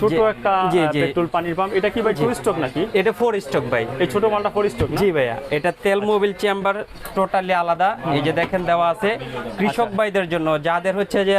ছোট একটা। পেট্রোল পানির পাম্প। এটা কি ভাই টু স্টক নাকি? এটা ফোর স্টক ভাই। এই ছোট মালটা ফোর স্টক জি ভাইয়া এটা তেল মোবিল চেম্বার টোটালি আলাদা। এই যে দেখেন দেওয়া আছে কৃষক ভাইদের জন্য যাদের হচ্ছে যে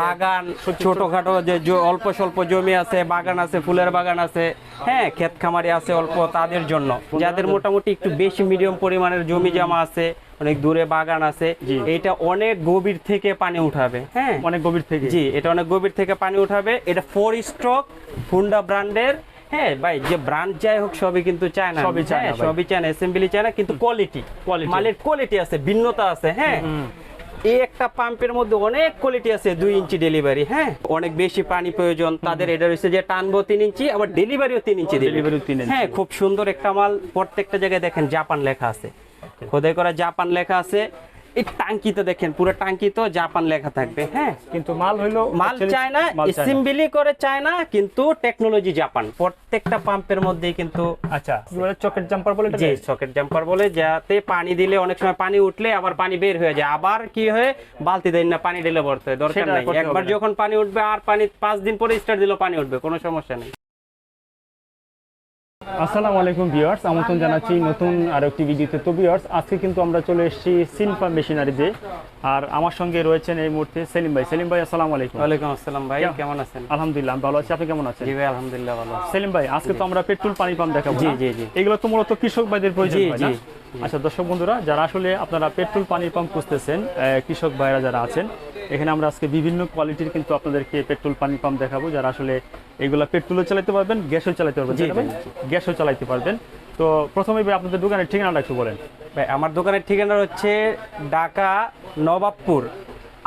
বাগান ছোটখাটো যে অল্প স্বল্প জমি আছে বাগান আছে ফুলের বাগান আছে হ্যাঁ ক্ষেত খামারি আছে অল্প তাদের জন্য। যাদের মোটামুটি একটু বেশি মিডিয়াম পরিমাণের জমি জমা আছে অনেক দূরে বাগান আছে। এটা অনেক গভীর থেকে পানি উঠাবে হ্যাঁ? অনেক গভীর থেকে। জি এটা অনেক গভীর থেকে পানি উঠাবে। এটা ফোর স্ট্রোক হুন্ডা ব্র্যান্ডের হ্যাঁ ভাই যে ব্র্যান্ড যাই হোক সবই কিন্তু চায় না সবই চায়না ভাই। সবই চায় না অ্যাসেম্বলি চায় না কিন্তু কোয়ালিটি Quality। মালের কোয়ালিটি আছে ভিন্নতা আছে হ্যাঁ? এই একটা পাম্পের মধ্যে অনেক কোয়ালিটি আছে দুই ইঞ্চি ডেলিভারি হ্যাঁ? অনেক বেশি পানি প্রয়োজন তাদের এটা হচ্ছে যে টানবো তিন ইঞ্চি আবার ডেলিভারিও তিন ইঞ্চি Delivery ডেলিভারি তিন ইঞ্চি। হ্যাঁ খুব সুন্দর একটা মাল প্রত্যেকটা জায়গায় দেখেন জাপান লেখা আছে। খোদাই করা জাপান লেখা আছে। এই টাঙ্কিতে দেখেন পুরো টাঙ্কিতে জাপান লেখা থাকবে হ্যাঁ? কিন্তু মাল হইল মাল actually চায় না মাল অ্যাসেম্বলি করে চায় না কিন্তু টেকনোলজি জাপান। প্রত্যেকটা পাম্পের মধ্যেই কিন্তু আচ্ছা। বলে চকেট জাম্পার বলে এটা জি সকেট জাম্পার বলে যাতে পানি দিলে অনেক সময় পানি উঠলে আবার পানি বের হয়ে যায়। আবার কি হয় বালতি দেন না পানি দিলে ভরতে হয় দরকার নেই। একবার যখন পানি উঠবে আর পানি পাঁচ দিন পরে স্টার্ট দিলেও পানি উঠবে কোনো সমস্যা নেই। আসসালামু আলাইকুম ভিউয়ার্স আমন্ত্রণ জানাচ্ছি নতুন আর একটি ভিডিওতে। তো ভিউয়ার্স আজকে কিন্তু আমরা চলে এসেছি সিনফা মেশিনারিতে আর আমার সঙ্গে রয়েছেন এই মুহূর্তে সেলিম ভাই। সেলিম ভাই আসসালামু আলাইকুম। ওয়ালাইকুম আসসালাম ভাই কেমন- আছেন? আলহামদুলিল্লাহ ভালো আছি। আপনি কেমন আছেন? জি ভাই আলহামদুলিল্লাহ ভালো সেলিম ভাই আজকে তো আমরা পেট্রোল পানি পাম্প দেখাবো জি, জি, জি। এগুলো তো মূলত কৃষক ভাইদের প্রয়োজন জি, হয় আচ্ছা দর্শক বন্ধুরা যারা আসলে আপনারা পেট্রোল পানির পাম্প খুঁজতেছেন কৃষক ভাইরা যারা আছেন এখানে আমরা আজকে বিভিন্ন কোয়ালিটির কিন্তু আপনাদেরকে পেট্রোল পানির পাম্প দেখাবো। যারা আসলে এগুলা পেট্রোলও চালাতে পারবেন গ্যাসও চালাতে পারবেন গ্যাসও চালাতে পারবেন। তো প্রথমে ভাই আপনাদের দোকানের ঠিকানাটা একটু বলেন। ভাই আমার দোকানের ঠিকানা হচ্ছে ঢাকা নবাবপুর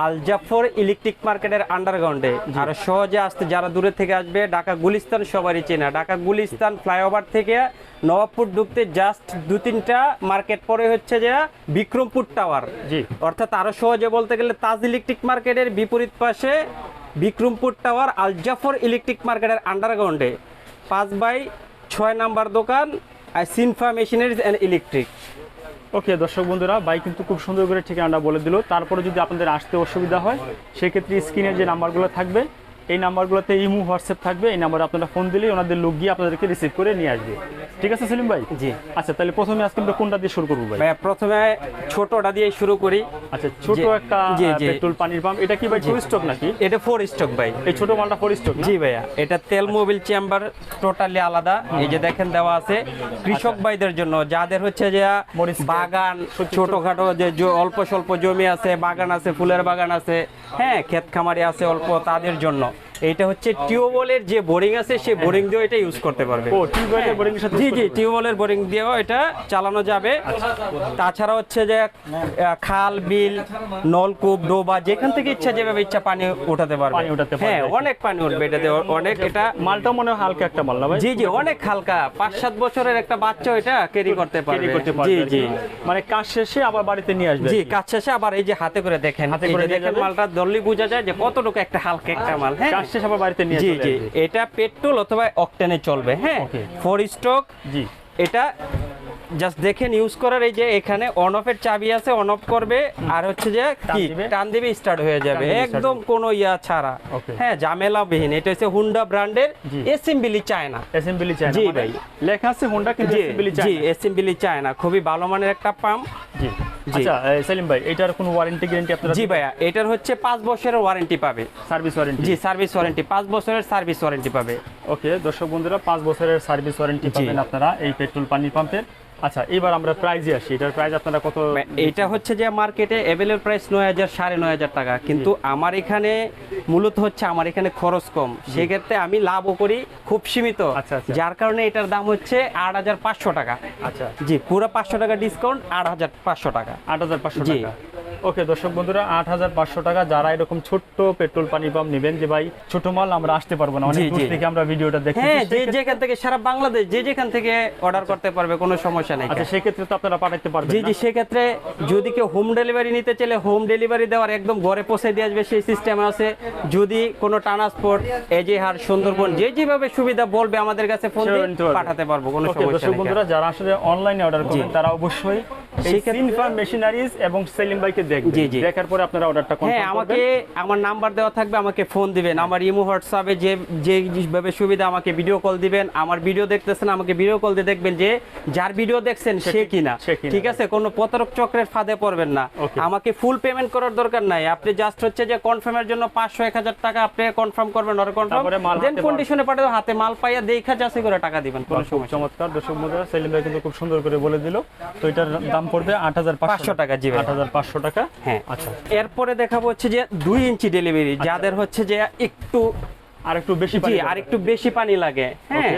আলজাফর ইলেকট্রিক মার্কেটের আন্ডারগ্রাউন্ডে আর সহজে আসতে যারা দূরে থেকে আসবে ঢাকা গুলিস্তান সবারই চেনা। ঢাকা গুলিস্তান ফ্লাইওভার থেকে নবাবপুর ঢুকতে জাস্ট দু তিনটা মার্কেট পরে হচ্ছে যে বিক্রমপুর টাওয়ার জি। অর্থাৎ আরও সহজে বলতে গেলে তাজ ইলেকট্রিক মার্কেটের বিপরীত পাশে বিক্রমপুর টাওয়ার আলজাফর ইলেকট্রিক মার্কেটের আন্ডারগ্রাউন্ডে। পাঁচ বাই ছয় নাম্বার দোকান Sinfa machineries and electric. Okay, দর্শক বন্ধুরা ভাই কিন্তু খুব সুন্দর করে ঠিকানাটা বলে দিল। তারপরে যদি আপনাদের আসতে অসুবিধা হয়, সেক্ষেত্রে স্ক্রিনে যে নাম্বারগুলো থাকবে এই নাম্বারগুলোতে ইমু হোয়াটসঅ্যাপ থাকবে। এই নাম্বারে আপনারা ফোন দিলেই ওনাদের লোক গিয়ে আপনাদেরকে রিসিভ করে নিয়ে আসবে। ঠিক আছে সেলিম ভাই? জি। আচ্ছা তাহলে প্রথমে আজকে আমরা কোনটা দিয়ে শুরু করব ভাই? প্রথমে ছোটটা দিয়ে শুরু করি। আচ্ছা ছোট একটা। পেট্রোল পানির পাম্প। এটা কি ভাই টু স্টক নাকি? এটা ফোর স্টক ভাই। এই ছোট মালটা ফোর স্টক জি ভাইয়া এটা তেল মোবিল চেম্বার টোটালি আলাদা। এই যে দেখেন দেওয়া আছে। কৃষক ভাইদের জন্য যাদের হচ্ছে যে বাগান ছোটখাটো যে অল্প স্বল্প জমি আছে বাগান আছে ফুলের বাগান আছে হ্যাঁ ক্ষেত খামারি আছে অল্প তাদের জন্য। এইটা হচ্ছে টিউবওয়েলের যে বোরিং আছে সেই বোরিং দিয়েও এটা ইউজ করতে পারবে। ও টিউবওয়েলের বোরিং এর সাথে জি জি টিউবওয়েলের বোরিং দিয়েও এটা চালানো যাবে। তাছাড়া হচ্ছে যে খাল বিল নলকূপ ডোবা যেখান থেকে ইচ্ছা যেভাবে ইচ্ছা পানি উঠাতে পারবে। পানি উঠাতে পারবে। হ্যাঁ অনেক পানি উঠবে এটাতে অনেক এটা মালটা মনে হয় হালকা একটা মাল না ভাই? জি জি অনেক হালকা। পাঁচ সাত বছরের একটা বাচ্চা এটা ক্যারি করতে ক্যারি পারবে। করতে পারবে জি জি। মানে কাজ শেষে আবার বাড়িতে নিয়ে আসবে জি কাজ শেষে আবার এই যে হাতে করে দেখেন হাতে করে দেখেন মালটা ধরলেই বোঝা যায় যে কতটুকু একটা হালকা একটা মাল হ্যাঁ। শেষে আবার বাড়িতে নিয়ে জি চলে জি। এটা পেট্রোল অথবা অকটেনে চলবে হ্যাঁ? ফোর স্ট্রোক জি। এটা জাস্ট দেখেন ইউজ করার এই যে এখানে অন অফের চাবি আছে অন অফ করবে আর হচ্ছে যে কি। টান দিবে স্টার্ট হয়ে যাবে। একদম কোনো ইয়া ছাড়া। হ্যাঁ ঝামেলা বিহীন এটা হচ্ছে হুন্ডা ব্র্যান্ডের। এসএমবিলি চায় না অ্যাসেম্বলি চায় না জি মানে ভাই। লেখা আছে হোন্ডা কিন্তু জি অ্যাসেম্বলি চায় জি। এসএমবিলি চায় না খুবই ভালো মানের একটা পাম্প জি। আচ্ছা সেলিম ভাই এটার কোনো ওয়ারেন্টি গ্যারান্টি আপনারা জি ভাইয়া এটার হচ্ছে পাঁচ বছরের ওয়ারেন্টি পাবে। সার্ভিস ওয়ারেন্টি জি সার্ভিস ওয়ারেন্টি বছরের সার্ভিস ওয়ারেন্টি পাবে। ওকে দর্শক বন্ধুরা পাঁচ বছরের সার্ভিস ওয়ারেন্টি। পাবেন আপনারা এই পেট্রোল পানি পাম্পের আচ্ছা এবার আমরা প্রাইজে আসি। এটার প্রাইস আপনারা কত এটা হচ্ছে যে মার্কেটে অ্যাভেলেবল প্রাইস নয় হাজার সাড়ে নয় হাজার টাকা। কিন্তু আমার এখানে মূলত হচ্ছে আমার এখানে খরচ কম। সেক্ষেত্রে আমি লাভও করি খুব সীমিত। আচ্ছা, আচ্ছা। যার কারণে এটার দাম হচ্ছে আট হাজার পাঁচশো টাকা। আচ্ছা। জি পুরো পাঁচশো টাকা ডিসকাউন্ট আট হাজার পাঁচশো টাকা। আট হাজার পাঁচশো। টাকা। ওকে দর্শক বন্ধুরা আট হাজার পাঁচশো টাকা যারা এরকম ছোট্ট পেট্রোল পানি পাম্প নেবেন যে ভাই ছোট মাল আমরা আসতে পারব না অনেক দূর থেকে আমরা ভিডিওটা দেখি হ্যাঁ যে যেখান থেকে সারা বাংলাদেশ যে যেখান থেকে অর্ডার করতে পারবে কোনো সমস্যা নেই। আচ্ছা সেক্ষেত্রে তো আপনারা পাঠাতে পারবেন জি জি সেক্ষেত্রে যদি কেউ হোম ডেলিভারি নিতে চাইলে হোম ডেলিভারি দেওয়ার একদম ঘরে পৌঁছে দিয়ে আসবে সেই সিস্টেম আছে। যদি কোনো ট্রান্সপোর্ট এজেহার সুন্দরবন যে যেভাবে সুবিধা বলবে আমাদের কাছে ফোন পাঠাতে পারব কোনো সমস্যা দর্শক নেই বন্ধুরা যারা আসলে অনলাইনে অর্ডার করবেন তারা অবশ্যই এই সেক্ষেত্রে- সিনফা মেশিনারিজ এবং সেলিম ভাইকে দেখবেন। জি, জি। দেখার পরে আপনারা অর্ডারটা হ্যাঁ আমাকে আমার নাম্বার দেওয়া থাকবে আমাকে ফোন দিবেন। আমার ইমো হোয়াটসঅ্যাপে যে যে যেভাবে সুবিধা আমাকে ভিডিও কল দিবেন। আমার ভিডিও দেখতেছেন আমাকে ভিডিও কল দিয়ে দেখবেন যে যার ভিডিও দেখছেন সে কিনা। ঠিক আছে? কোনো প্রতারক চক্রের ফাঁদে পড়বেন না। আমাকে ফুল পেমেন্ট করার দরকার নাই। আপনি জাস্ট হচ্ছে যে কনফার্মের জন্য পাঁচশো এক হাজার টাকা আপনি কনফার্ম করবেন। আর কনফার্ম দেন হাতে কন্ডিশনে পাঠাবে হাতে মাল পাইয়া দেখা করে টাকা দিবেন। কোনো সমস্যা চমৎকার। দর্শক সেলিম ভাই কিন্তু খুব সুন্দর করে বলে দিল। তো এটার দাম পড়বে আট হাজার 500 টাকা, জি আট হাজার পাঁচশো টাকা। হ্যাঁ। আচ্ছা। এরপরে দেখাবো হচ্ছে যে দুই ইঞ্চি ডেলিভারি যাদের হচ্ছে যে একটু আর একটু বেশি জি আর একটু বেশি পানি লাগে। হ্যাঁ।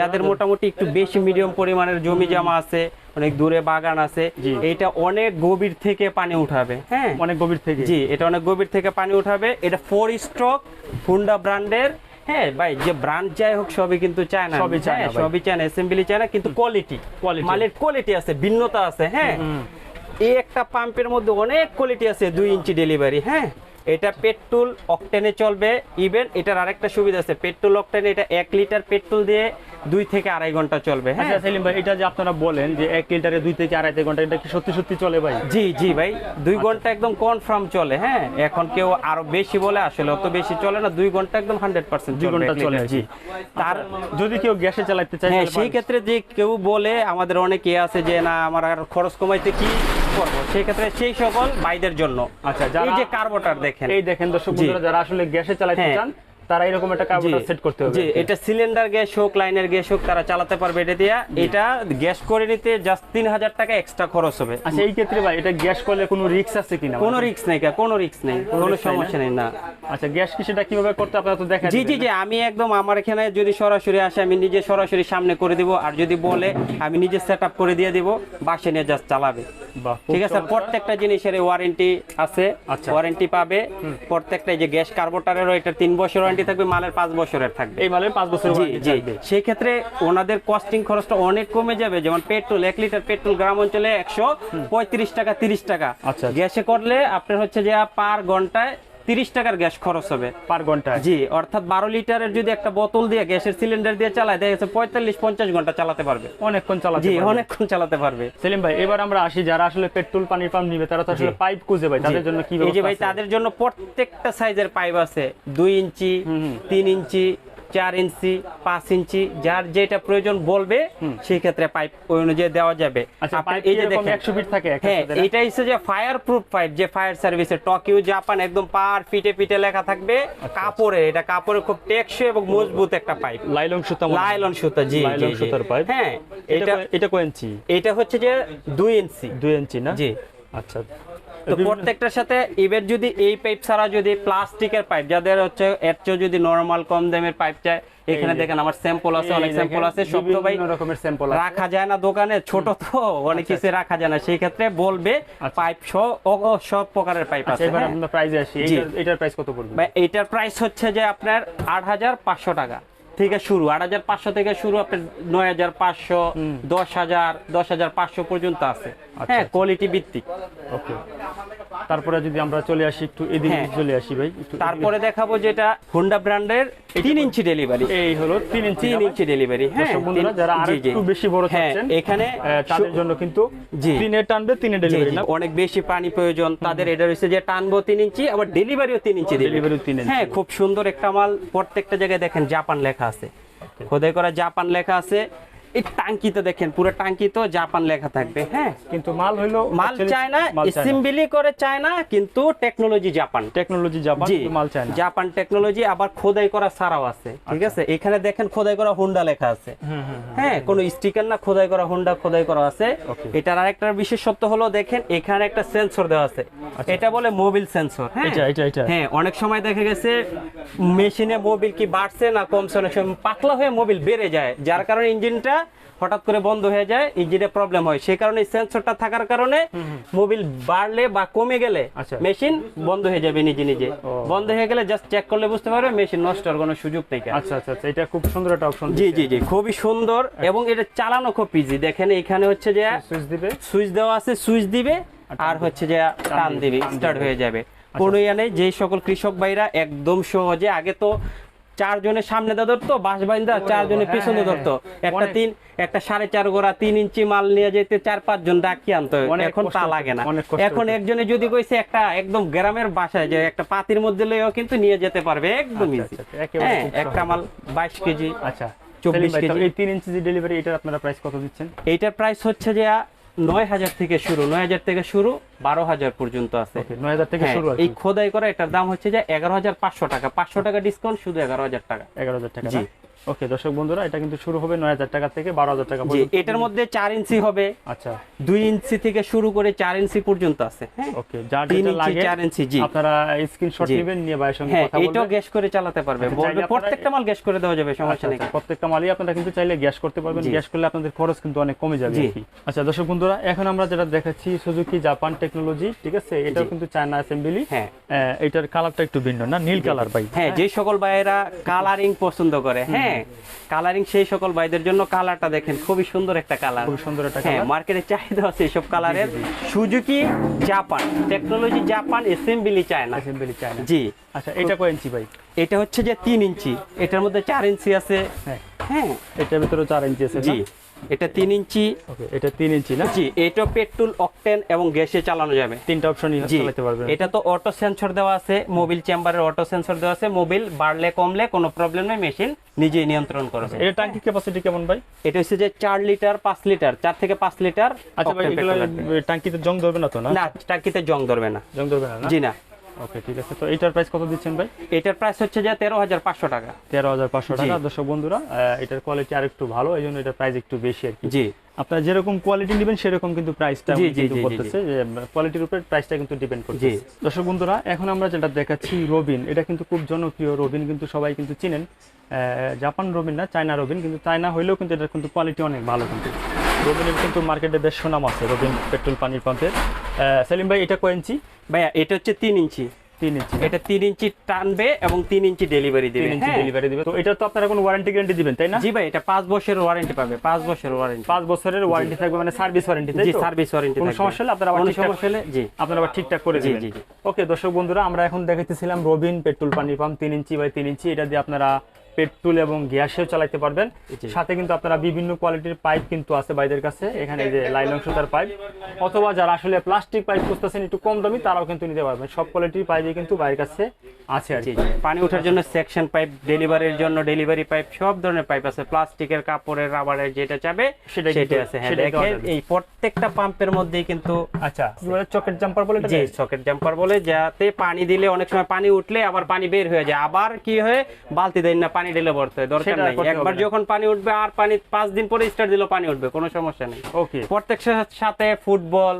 যাদের মোটামুটি একটু বেশি মিডিয়াম পরিমাণের জমি জমা আছে অনেক দূরে বাগান আছে জি। এইটা অনেক গভীর থেকে পানি উঠাবে। হ্যাঁ। অনেক গভীর থেকে। জি এটা অনেক গভীর থেকে পানি উঠাবে। এটা ফোর স্ট্রোক হুন্ডা ব্র্যান্ডের হ্যাঁ ভাই যে ব্র্যান্ড যাই হোক সবই কিন্তু চায় না সবই চায়না হ্যাঁ, সবই চায় না অ্যাসেম্বলি চায় না কিন্তু কোয়ালিটি কোয়ালিটি মালের কোয়ালিটি আছে ভিন্নতা আছে হ্যাঁ। এই একটা পাম্পের মধ্যে অনেক কোয়ালিটি আছে দুই ইঞ্চি ডেলিভারি হ্যাঁ। এটা পেট্রোল অকটেনে চলবে। ইভেন এটার আরেকটা সুবিধা আছে পেট্রোল অকটেনে এটা এক লিটার পেট্রোল দিয়ে দুই থেকে আড়াই ঘণ্টা চলবে হ্যাঁ? আচ্ছা সেলিম ভাই এটা যে আপনারা বলেন যে এক লিটারে দুই থেকে আড়াই ঘণ্টা এটা কি সত্যি সত্যি চলে ভাই? জি জি ভাই দুই ঘণ্টা একদম কনফার্ম চলে হ্যাঁ? এখন কেউ আরও বেশি বলে আসলে অত বেশি চলে না দুই ঘণ্টা একদম হান্ড্রেড পার্সেন্ট দুই ঘণ্টা চলে জি। তার যদি কেউ গ্যাসে চালাতে চায় হ্যাঁ সেই ক্ষেত্রে যে কেউ বলে আমাদের অনেকে আছে যে না আমার আর খরচ কমাইতে কি করব। সেই ক্ষেত্রে সেই সকল বাইদের জন্য। আচ্ছা, এই যে কার্বোটার দেখেন। এই দেখেন দর্শক বন্ধুরা যারা আসলে গ্যাসে চালাতে হ্যাঁ। চান তারা এরকম একটা কার্বোরেটর সেট করতে হবে জি এটা সিলিন্ডার গ্যাস হোক লাইনের গ্যাস হোক তারা চালাতে পারবে এটা দিয়া। এটা গ্যাস করে নিতে জাস্ট তিন হাজার টাকা এক্সট্রা খরচ হবে। আচ্ছা এই ক্ষেত্রে ভাই এটা গ্যাস করলে কোনো রিস্ক আছে কিনা? কোনো রিস্ক নেই কা, কোনো রিস্ক নেই কোনো? সমস্যা নেই না। আচ্ছা গ্যাস কি সেটা কীভাবে করতে আপনারা তো দেখা জি জি জি আমি একদম আমার এখানে যদি সরাসরি আসে আমি নিজে সরাসরি সামনে করে দিব। আর যদি বলে আমি নিজে সেট আপ করে দিয়ে দিব বাসে নিয়ে জাস্ট চালাবে। বাহ, ঠিক আছে প্রত্যেকটা জিনিসের ওয়ারেন্টি আছে আচ্ছা। ওয়ারেন্টি পাবে। প্রত্যেকটা এই যে গ্যাস কার্বোটারেরও এটা তিন বছর ওয়ারেন্টি থাকবে মালের পাঁচ বছরের থাকবে। এই মালের পাঁচ বছর জি জি। সেই ক্ষেত্রে ওনাদের কস্টিং খরচটা অনেক কমে যাবে। যেমন পেট্রোল এক লিটার পেট্রোল গ্রাম অঞ্চলে একশো পঁয়ত্রিশ টাকা তিরিশ টাকা। আচ্ছা। গ্যাসে করলে আপনার হচ্ছে যে পার ঘন্টায় তিরিশ টাকার গ্যাস খরচ হবে পার ঘণ্টা জি অর্থাৎ বারো লিটারের যদি একটা বোতল দিয়ে গ্যাসের সিলিন্ডার দিয়ে চালায় দেখা গেছে পঁয়তাল্লিশ পঞ্চাশ ঘণ্টা চালাতে পারবে। অনেকক্ষণ চালাতে জি অনেকক্ষণ চালাতে পারবে। সেলিম ভাই এবার আমরা আসি যারা আসলে পেট্রোল পানির পাম্প নিবে তারা তো আসলে পাইপ খুঁজে ভাই তাদের জন্য কি এই যে ভাই তাদের জন্য প্রত্যেকটা সাইজের পাইপ আছে। দুই ইঞ্চি তিন ইঞ্চি চার ইঞ্চি পাঁচ ইঞ্চি যার যেটা প্রয়োজন বলবে সেই ক্ষেত্রে পাইপ ওই অনুযায়ী দেওয়া যাবে। আচ্ছা এই যে দেখেন 100 ফিট থাকে হ্যাঁ এটা হচ্ছে যে ফায়ার প্রুফ পাইপ যে ফায়ার সার্ভিসের টকিউ জাপান একদম পার ফিটে ফিটে লেখা থাকবে আচ্ছা, কাপড়ে এটা কাপড়ে খুব টেকসই এবং মজবুত একটা পাইপ লাইলন সুতা লাইলন সুতা জি লাইলন। সুতার পাইপ হ্যাঁ এটা এটা এটা কয় ইঞ্চি? এটা হচ্ছে যে দুই ইঞ্চি। দুই ইঞ্চি না? জি। আচ্ছা। তো প্রত্যেকটার সাথে এবার যদি এই পাইপ ছাড়া যদি প্লাস্টিকের পাইপ যাদের হচ্ছে এর চেয়ে যদি নরমাল কম দামের পাইপ চায় এখানে দেখেন আমার স্যাম্পল আছে অনেক স্যাম্পল আছে সব তো ভাই রকমের স্যাম্পল আছে। রাখা যায় না দোকানে ছোট তো অনেক কিছু রাখা যায় না। সেই ক্ষেত্রে বলবে আচ্ছা। পাইপ সহ ও- ও সব প্রকারের পাইপ আচ্ছা আছে এবার হ্যাঁ। আমরা প্রাইজে আসি। এটার এটার প্রাইস কত পড়বে? ভাই এইটার প্রাইস হচ্ছে যে আপনার আট হাজার পাঁচশো টাকা থেকে শুরু। আট হাজার পাঁচশো থেকে শুরু আপনার নয় হাজার পাঁচশো দশ হাজার দশ হাজার পাঁচশো পর্যন্ত আছে। হ্যাঁ আচ্ছা। কোয়ালিটি ভিত্তিক। ওকে তারপরে যদি আমরা চলে আসি একটু এদিকে হ্যাঁ। চলে আসি ভাই তারপরে দেখাবো যেটা হোন্ডা ব্র্যান্ডের তিন ইঞ্চি ডেলিভারি এই হলো তিন ইঞ্চি তিন ইঞ্চি ডেলিভারি হ্যাঁ বন্ধুরা যারা জি। আরেকটু বেশি বড় হ্যাঁ চাচ্ছেন এখানে তাদের জন্য কিন্তু। তিনে টানবে তিনে ডেলিভারি না অনেক বেশি পানি প্রয়োজন তাদের এটা রয়েছে যে টানবো তিন ইঞ্চি আবার ডেলিভারিও তিন ইঞ্চি। Delivery তিন ইঞ্চি। হ্যাঁ খুব সুন্দর একটা মাল প্রত্যেকটা জায়গায় দেখেন জাপান লেখা আছে খোদাই করা জাপান লেখা আছে এই টাঙ্কিতে দেখেন পুরো টাঙ্কিতে জাপান লেখা থাকবে হ্যাঁ? কিন্তু মাল হইল মাল অ্যাসেম্বলি করে কিন্তু টেকনোলজি জাপান। টেকনোলজি জাপান মাল আচ্ছা। জাপান টেকনোলজি আবার খোদাই করা ছাড়াও আছে ঠিক আছে? এখানে দেখেন খোদাই করা হোন্ডা লেখা আছে। হ্যাঁ কোনো স্টিকার না খোদাই করা হোন্ডা খোদাই করা আছে। এটার আরেকটা বিশেষত্ব হলো দেখেন এখানে একটা সেন্সর দেওয়া আছে। এটা বলে মোবিল সেন্সর হ্যাঁ। হ্যাঁ অনেক সময় দেখা গেছে মেশিনে মোবিল কি বাড়ছে না কমছে অনেক সময় পাতলা হয়ে মোবিল বেড়ে যায়। যার কারণে ইঞ্জিনটা হঠাৎ করে বন্ধ হয়ে যায় ইঞ্জিনে প্রবলেম হয়। সেই কারণে সেন্সরটা থাকার কারণে মোবিল বাড়লে বা কমে গেলে আচ্ছা। মেশিন বন্ধ হয়ে যাবে নিজে নিজে। বন্ধ হয়ে গেলে জাস্ট চেক করলে বুঝতে পারবে মেশিন নষ্ট হওয়ার কোনো সুযোগ নেই আচ্ছা আচ্ছা আচ্ছা এটা খুব সুন্দর একটা অপশন জি জি জি খুবই সুন্দর এবং এটা চালানো খুব ইজি দেখেন এখানে হচ্ছে যে সুইচ দিবে? সুইচ দেওয়া আছে সুইচ দিবে আর হচ্ছে যে টান দিবে স্টার্ট হয়ে যাবে। কোনো ইয়া নেই যে সকল কৃষক ভাইরা একদম সহজে আগে তো চারজনের সামনে দা ধরতো বাস বাইন্দা চারজনের হ্যাঁ, পিছনে হ্যাঁ, ধরতো। হ্যাঁ। একটা তিন একটা সাড়ে চার গোড়া তিন ইঞ্চি মাল নিয়ে যেতে চার পাঁচ জন ডাকি আনতো। এখন তা লাগে না। এখন একজনে যদি কইছে একটা একদম গ্রামের বাসায় যে একটা পাতির মধ্যে লইও কিন্তু নিয়ে যেতে পারবে একদম আচ্ছা, ইজি আচ্ছা, আচ্ছা, একেবারে হ্যাঁ একটা মাল বাইশ কেজি আচ্ছা 24 সেলিম ভাই, তো কেজি। এই তিন ইঞ্চি ডেলিভারি এটার আপনারা প্রাইস কত দিচ্ছেন? এইটার প্রাইস হচ্ছে যে নয় হাজার থেকে শুরু নয় হাজার থেকে শুরু বারো হাজার পর্যন্ত আছে। নয় হাজার থেকে হ্যাঁ, শুরু এই খোদাই করা এটার দাম হচ্ছে যে এগারো হাজার পাঁচশো টাকা পাঁচশো টাকা ডিসকাউন্ট শুধু এগারো হাজার টাকা। এগারো হাজার টাকা জি। ওকে দর্শক বন্ধুরা এটা কিন্তু শুরু হবে নয় হাজার টাকা থেকে বারো হাজার টাকা পর্যন্ত। এটার মধ্যে চার ইঞ্চি হবে। আচ্ছা। দুই ইঞ্চি থেকে শুরু করে চার ইঞ্চি পর্যন্ত আছে হ্যাঁ? ওকে তিন যেটা লাগে চার ইঞ্চি জি। আপনারা স্ক্রিনশট নেবেন নিয়ে ভাইয়ের সঙ্গে হ্যাঁ কথা এটাও বলবেন। গ্যাস করে চালাতে পারবে। আচ্ছা, বলবে প্রত্যেকটা মাল গ্যাস করে দেওয়া যাবে সমস্যা আচ্ছা, নেই। আচ্ছা, প্রত্যেকটা মালই আপনারা কিন্তু চাইলে গ্যাস করতে পারবেন। গ্যাস করলে আপনাদের খরচ কিন্তু অনেক কমে যাবে। আচ্ছা দর্শক বন্ধুরা এখন আমরা যেটা দেখাচ্ছি সুজুকি জাপান টেকনোলজি ঠিক আছে? এটাও কিন্তু চায়না অ্যাসেম্বলি হ্যাঁ। এটার কালারটা একটু ভিন্ন না? নীল কালার ভাই। হ্যাঁ যে সকল ভাইয়েরা কালারিং পছন্দ করে হ্যাঁ? কালারিং সেই সকল ভাইদের জন্য কালারটা দেখেন খুবই সুন্দর একটা কালার খুব সুন্দর একটা হ্যাঁ মার্কেটে চাহিদা আছে এইসব কালারের Suzuki Japan technology Japan assembly চায় না অ্যাসেম্বলি চায় না জি। আচ্ছা এটা কয় ইঞ্চি ভাই? এটা হচ্ছে যে তিন ইঞ্চি। এটার মধ্যে চার ইঞ্চি আছে। হ্যাঁ। হ্যাঁ। এটার ভিতরে চার ইঞ্চি আছে জি। এটা তিন ইঞ্চি। এটা তিন ইঞ্চি না? জি এটা পেট্রোল অকটেন এবং গ্যাসে চালানো যাবে। তিনটা অপশনই চালাতে পারবেন। এটা তো অটো সেন্সর দেওয়া আছে মোবিল চেম্বারের অটো সেন্সর দেওয়া আছে মোবিল বাড়লে কমলে কোনো প্রবলেম নেই মেশিন নিজেই নিয়ন্ত্রণ করবে। এটা ট্যাঙ্কি ক্যাপাসিটি কেমন ভাই? এটা হচ্ছে যে চার লিটার পাঁচ লিটার চার থেকে পাঁচ লিটার আচ্ছা ভাই ট্যাঙ্কিতে জং ধরবে না তো না? না টাকিতে জং ধরবে না। জং ধরবে না? জি না। ওকে ঠিক আছে। তো এটার প্রাইস কত দিচ্ছেন ভাই? এটার প্রাইস হচ্ছে যে তেরো হাজার পাঁচশো টাকা। তেরো হাজার পাঁচশো টাকা। দর্শক বন্ধুরা এটার কোয়ালিটি আর একটু ভালো এই জন্য এটার প্রাইস একটু বেশি আর কি। জি। আপনারা যেরকম কোয়ালিটি নেবেন সেরকম কিন্তু প্রাইসটা কিন্তু কোয়ালিটির উপরে প্রাইসটা কিন্তু ডিপেন্ড করছে দর্শক বন্ধুরা এখন আমরা যেটা দেখাচ্ছি রবিন এটা কিন্তু খুব জনপ্রিয় রবিন কিন্তু সবাই কিন্তু চিনেন। আহ, জাপান রবিন না চায়না রবিন কিন্তু চায়না হইলেও কিন্তু এটার কিন্তু কোয়ালিটি অনেক ভালো কিন্তু। রবিনের কিন্তু মার্কেটে বেশ সুনাম আছে রবিন পেট্রোল পানির পাম্পের সেলিম ভাই এটা কয় ইঞ্চি? ভাইয়া এটা হচ্ছে তিন ইঞ্চি। তিন ইঞ্চি। এটা তিন ইঞ্চি টানবে এবং তিন ইঞ্চি ডেলিভারি দিবে। ইঞ্চি। ডেলিভারি দিবে। তো এটা তো আপনারা কোনো ওয়ারেন্টি গ্যারান্টি দিবেন তাই না? জি ভাই এটা পাঁচ বছরের ওয়ারেন্টি পাবে পাঁচ বছরের ওয়ারেন্টি পাঁচ বছরের ওয়ারেন্টি থাকবে মানে সার্ভিস ওয়ারেন্টি জি সার্ভিস ওয়ারেন্টি কোনো সমস্যা হলে আপনারা কোনো ঠিকঠাক- সমস্যা হলে জি। আপনারা আবার ঠিকঠাক করে দিবেন। জি, জি। ওকে দর্শক বন্ধুরা আমরা এখন দেখাইতেছিলাম রবিন পেট্রোল পানির পাম্প তিন ইঞ্চি বাই তিন ইঞ্চি এটা দিয়ে আপনারা পেট্রোল এবং গ্যাসেও চালাতে পারবেন। সাথে কিন্তু আপনারা বিভিন্ন কোয়ালিটির পাইপ কিন্তু আছে বাইদের কাছে। এখানে যে লাইলন সুতার পাইপ। অথবা যারা আসলে প্লাস্টিক পাইপ খুঁজতেছেন একটু কম দামি তারাও কিন্তু নিতে পারবেন। সব কোয়ালিটির পাইপই কিন্তু বাইরের কাছে আছে আর কি। পানি ওঠার জন্য সেকশন পাইপ ডেলিভারির জন্য ডেলিভারি পাইপ সব ধরনের পাইপ আছে। প্লাস্টিকের কাপড়ের রাবারের যেটা চাবে সেটা আছে। হ্যাঁ দেখেন এই প্রত্যেকটা পাম্পের মধ্যেই কিন্তু আচ্ছা চকেট জাম্পার বলে জি? সকেট জাম্পার বলে যাতে পানি দিলে অনেক সময় পানি উঠলে আবার পানি বের হয়ে যায়। আবার কি হয়? বালতি দেন না পানি ঢেলে ভরতে হয় দরকার নাই। একবার যখন পানি উঠবে আর পানি পাঁচ দিন পরে স্টার্ট দিলেও পানি উঠবে কোনো সমস্যা নেই। ওকে প্রত্যেক সাথে ফুটবল।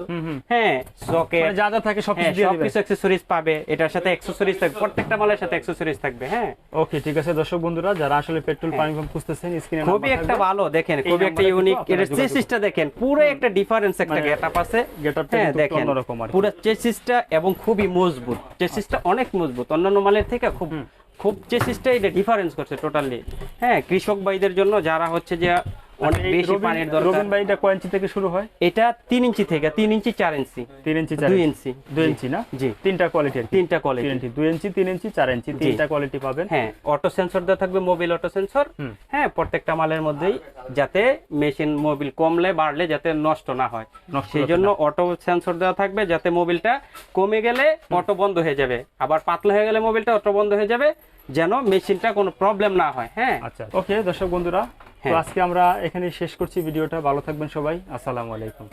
হ্যাঁ সকেট মানে যা যা থাকে সব হ্যাঁ কিছু দিয়ে দিবেন। সবকিছু অ্যাক্সেসরিজ পাবে এটার সাথে অ্যাক্সেসরিজ থাকবে প্রত্যেকটা মালের সাথে অ্যাক্সেসরিজ থাকবে হ্যাঁ। ওকে ঠিক আছে দর্শক বন্ধুরা যারা আসলে পেট্রোল পানি পাম্প খুঁজতেছেন স্ক্রিনে খুবই একটা ভালো দেখেন খুবই একটা ইউনিক এর চেসিসটা দেখেন পুরো একটা ডিফারেন্স একটা মানে গেটআপ আছে। গেটআপটা হ্যাঁ দেখেন অন্যরকম আর। পুরো চেসিসটা এবং খুবই মজবুত চেসিসটা অনেক মজবুত অন্যান্য মালের থেকে খুব খুব চেসিসটা এটা ডিফারেন্স করছে টোটালি হ্যাঁ কৃষক ভাইদের জন্য যারা হচ্ছে যে অনেক বেশি পানির দরকার। রবিন ভাই এটা কয় ইঞ্চি থেকে শুরু হয়? এটা তিন ইঞ্চি থেকে তিন ইঞ্চি চার ইঞ্চি। তিন ইঞ্চি চার দুই ইঞ্চি। ইঞ্চি। ইঞ্চি না? জি। তিনটা কোয়ালিটি তিনটা কোয়ালিটি ইঞ্চি ইঞ্চি তিন ইঞ্চি চার ইঞ্চি তিনটা কোয়ালিটি পাবেন। হ্যাঁ অটো সেন্সর দেওয়া থাকবে মোবিল অটো সেন্সর হ্যাঁ প্রত্যেকটা মালের মধ্যেই যাতে মেশিন মোবিল কমলে বাড়লে যাতে নষ্ট না হয়। সেই জন্য অটো সেন্সর দেওয়া থাকবে যাতে মোবিলটা কমে গেলে অটো বন্ধ হয়ে যাবে। আবার পাতলা হয়ে গেলে মোবিলটা অটো বন্ধ হয়ে যাবে যেন মেশিনটা কোনো প্রবলেম না হয়। হ্যাঁ। আচ্ছা ওকে দর্শক বন্ধুরা তো হ্যাঁ। আজকে আমরা এখানে শেষ করছি। ভিডিওটা ভালো থাকবেন সবাই। আসসালামু আলাইকুম।